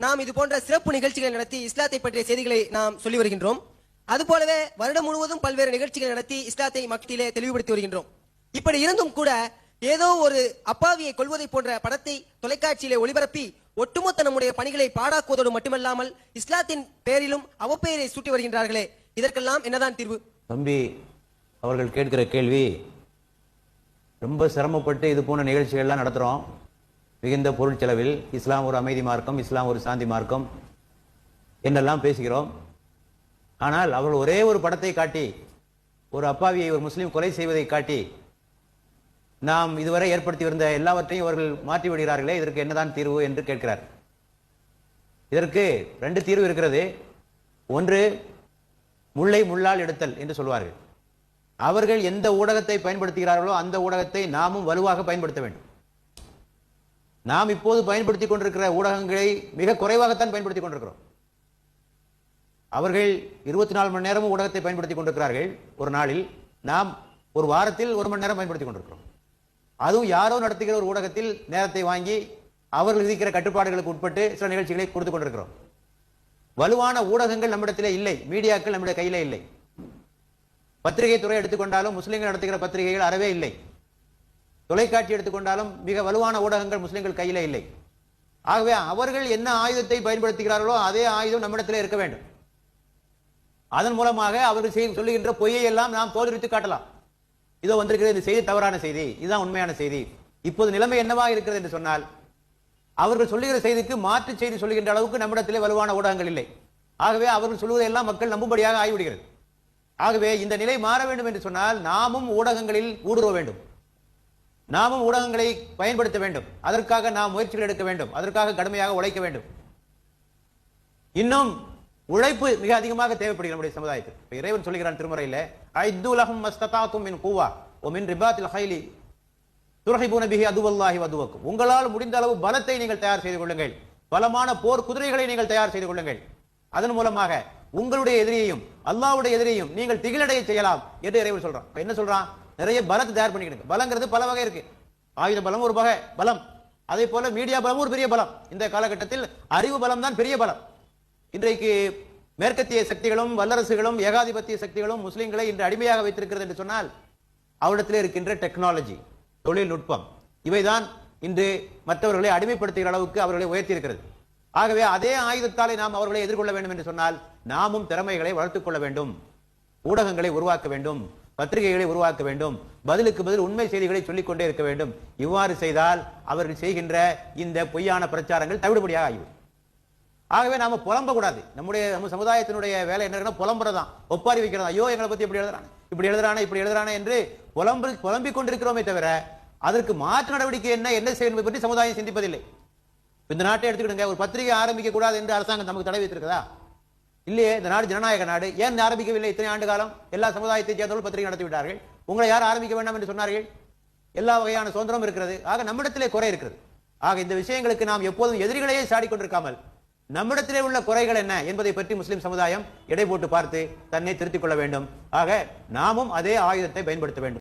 நாம் இது போன்ற சிறப்பு நிகழ்ச்சிகளை நடத்தி இஸ்லாத்தை பற்றிய செய்திகளை நாம் சொல்லி வருகின்றோம். அதுபோலவே வருடம் முழுவதும் பல்வேறு நிகழ்ச்சிகளை நடத்தி இஸ்லாத்தை மக்களிலே தெளிவுபடுத்தி வருகின்றோம். இப்படி இருந்தும் கூட ஏதோ ஒரு அப்பாவியை கொள்வதை போன்ற படத்தை தொலைக்காட்சியிலே ஒளிபரப்பி ஒட்டுமொத்த நம்முடைய பணிகளை பாடாக்குவதோடு மட்டுமல்லாமல் இஸ்லாத்தின் பெயரிலும் அவப்பெயரை சூட்டி வருகின்றார்களே. இதற்கெல்லாம் என்னதான் தீர்வு? தம்பி அவர்கள் கேட்கிற கேள்வி ரொம்ப சிரமப்பட்டு இது போன்ற நிகழ்ச்சிகள்லாம் நடத்துகிறோம் மிகுந்த பொருள் செலவில் இஸ்லாம் ஒரு அமைதி மார்க்கம் இஸ்லாம் ஒரு சாந்தி மார்க்கம் என்றெல்லாம் பேசுகிறோம். ஆனால் அவர்கள் ஒரே ஒரு படத்தை காட்டி ஒரு அப்பாவியை ஒரு முஸ்லீம் கொலை செய்வதை காட்டி நாம் இதுவரை ஏற்படுத்தி வந்த எல்லாவற்றையும் அவர்கள் மாற்றி விடுகிறார்களே இதற்கு என்னதான் தீர்வு என்று கேட்கிறார். இதற்கு ரெண்டு தீர்வு இருக்கிறது. ஒன்று முள்ளை முள்ளால் எடுத்தல் என்று சொல்வார்கள். அவர்கள் எந்த ஊடகத்தை பயன்படுத்துகிறார்களோ அந்த ஊடகத்தை நாமும் வலுவாக பயன்படுத்த வேண்டும். நாம் இப்போது பயன்படுத்திக் கொண்டிருக்கிற ஊடகங்களை மிக குறைவாகத்தான் பயன்படுத்திக் கொண்டிருக்கிறோம். அவர்கள் இருபத்தி நாலு மணி நேரமும் ஊடகத்தை பயன்படுத்திக் கொண்டிருக்கிறார்கள். ஒரு நாளில் நாம் ஒரு வாரத்தில் ஒரு மணி நேரம் பயன்படுத்திக் கொண்டிருக்கிறோம். அதுவும் யாரோ நடத்துகிற ஒரு ஊடகத்தில் நேரத்தை வாங்கி அவர்கள் விதிக்கிற கட்டுப்பாடுகளுக்கு உட்பட்டு சில நிகழ்ச்சிகளை கொடுத்து கொண்டிருக்கிறோம். வலுவான ஊடகங்கள் நம்மிடத்திலே இல்லை. மீடியாக்கள் நம்முடைய கையிலே இல்லை. பத்திரிகை துறை எடுத்துக்கொண்டாலும் முஸ்லீம்கள் நடத்துகிற பத்திரிகைகள் அறவே இல்லை. தொலைக்காட்சி எடுத்துக்கொண்டாலும் மிக வலுவான ஊடகங்கள் முஸ்லிம்கள் கையிலே இல்லை. ஆகவே அவர்கள் என்ன ஆயுதத்தை பயன்படுத்துகிறார்களோ அதே ஆயுதம் நம்மிடத்தில் இருக்க வேண்டும். அதன் மூலமாக அவர்கள் செய்ய- சொல்லுகின்ற பொய்யை எல்லாம் நாம் தோதரித்து காட்டலாம். இதோ வந்திருக்கிறது இந்த செய்தி தவறான செய்தி. இதுதான் உண்மையான செய்தி. இப்போது நிலைமை என்னவாக இருக்கிறது என்று சொன்னால் அவர்கள் சொல்லுகிற செய்திக்கு மாற்று செய்தி சொல்லுகின்ற அளவுக்கு நம்மிடத்திலே வலுவான ஊடகங்கள் இல்லை. ஆகவே அவர்கள் சொல்வதையெல்லாம் மக்கள் நம்பும்படியாக ஆகிவிடுகிறது. ஆகவே இந்த நிலை மாற வேண்டும் என்று சொன்னால் நாமும் ஊடகங்களில் ஊடுருவ வேண்டும். நாமும் ஊடகங்களை பயன்படுத்த வேண்டும். அதற்காக நாம் முயற்சிகள் எடுக்க வேண்டும். அதற்காக கடுமையாக உழைக்க வேண்டும். இன்னும் உழைப்பு மிக அதிகமாக தேவைப்படுகிறது நம்முடைய சமுதாயத்தில். இப்போ இறைவன் சொல்கிறான் திருமுறையில் ஐத்துலகம் மஸ்ததாத்தும் மின் கூவா ஓ மின் ரிபாத்தில் ஹைலி துரஹிபூன பிஹி அதுவல்லாஹி வதுவக்கும். உங்களால் முடிந்த அளவு பலத்தை நீங்கள் தயார் செய்து கொள்ளுங்கள். பலமான போர் குதிரைகளை நீங்கள் தயார் செய்து கொள்ளுங்கள். அதன் மூலமாக உங்களுடைய எதிரியையும் அல்லாஹ்வுடைய எதிரியையும் நீங்கள் திகிலடைய செய்யலாம் என்று இறைவன் சொல்றான். என்ன சொல்றான்? நிறைய பலத்தை தயார் பண்ணிக்கிடுங்க. பலங்கிறது பல வகை இருக்கு. ஆயுத பலம் ஒரு வகை பலம். அதே போல மீடியா பலம் ஒரு பெரிய பலம். இந்த காலகட்டத்தில் அறிவு பலம் தான் பெரிய பலம். இன்றைக்கு மேற்கத்திய சக்திகளும் வல்லரசுகளும் ஏகாதிபத்திய சக்திகளும் முஸ்லிம்களை இன்று அடிமையாக வைத்திருக்கிறது என்று சொன்னால் அவரிடத்தில் இருக்கின்ற டெக்னாலஜி தொழில்நுட்பம் இவைதான் இன்று மற்றவர்களை அடிமைப்படுத்துகிற அளவுக்கு அவர்களை உயர்த்தியிருக்கிறது. ஆகவே அதே ஆயுதத்தாலே நாம் அவர்களை எதிர்கொள்ள வேண்டும் என்று சொன்னால் நாமும் திறமைகளை வளர்த்துக் கொள்ள வேண்டும். ஊடகங்களை உருவாக்க வேண்டும். பத்திரிகைகளை உருவாக்க வேண்டும். பதிலுக்கு பதில் உண்மை செய்திகளை சொல்லிக் கொண்டே இருக்க வேண்டும். இவ்வாறு செய்தால் அவர்கள் செய்கின்ற இந்த பொய்யான பிரச்சாரங்கள் தவிடுபடியாக ஆகிவிடும். ஆகவே நாம புலம்ப கூடாது நம்முடைய நம்ம சமுதாயத்தினுடைய வேலை என்ன புலம்புறதான் ஒப்பாரி வைக்கிறதா ஐயோ எங்களை பத்தி இப்படி எழுதுறானே. இப்படி எழுதுறானே இப்படி எழுதுறானே என்று புலம்பு புலம்பிக் கொண்டிருக்கிறோமே தவிர அதற்கு மாற்று நடவடிக்கை என்ன என்ன செய்ய பற்றி சமுதாயம் சிந்திப்பதில்லை. இந்த நாட்டை எடுத்துக்கிடுங்க. ஒரு பத்திரிகை ஆரம்பிக்க கூடாது என்று அரசாங்கம் நமக்கு தடை வைத்திருக்கிறதா இல்லையே இந்த நாடு ஜனநாயக நாடு. ஏன் ஆரம்பிக்கவில்லை? இத்தனை ஆண்டு காலம் எல்லா சமுதாயத்தை சேர்ந்தவர்கள் பத்திரிகை நடத்திவிட்டார்கள். உங்களை யார் ஆரம்பிக்க வேண்டாம் என்று சொன்னார்கள்? எல்லா வகையான சுதந்திரம் இருக்கிறது. ஆக நம்மிடத்திலே குறை இருக்கிறது. ஆக இந்த விஷயங்களுக்கு நாம் எப்போதும் எதிரிகளையே சாடிக்கொண்டிருக்காமல் நம்மிடத்திலே உள்ள குறைகள் என்ன என்பதை பற்றி முஸ்லிம் சமுதாயம் எடை போட்டு பார்த்து தன்னை திருத்திக் கொள்ள வேண்டும். ஆக நாமும் அதே ஆயுதத்தை பயன்படுத்த வேண்டும்.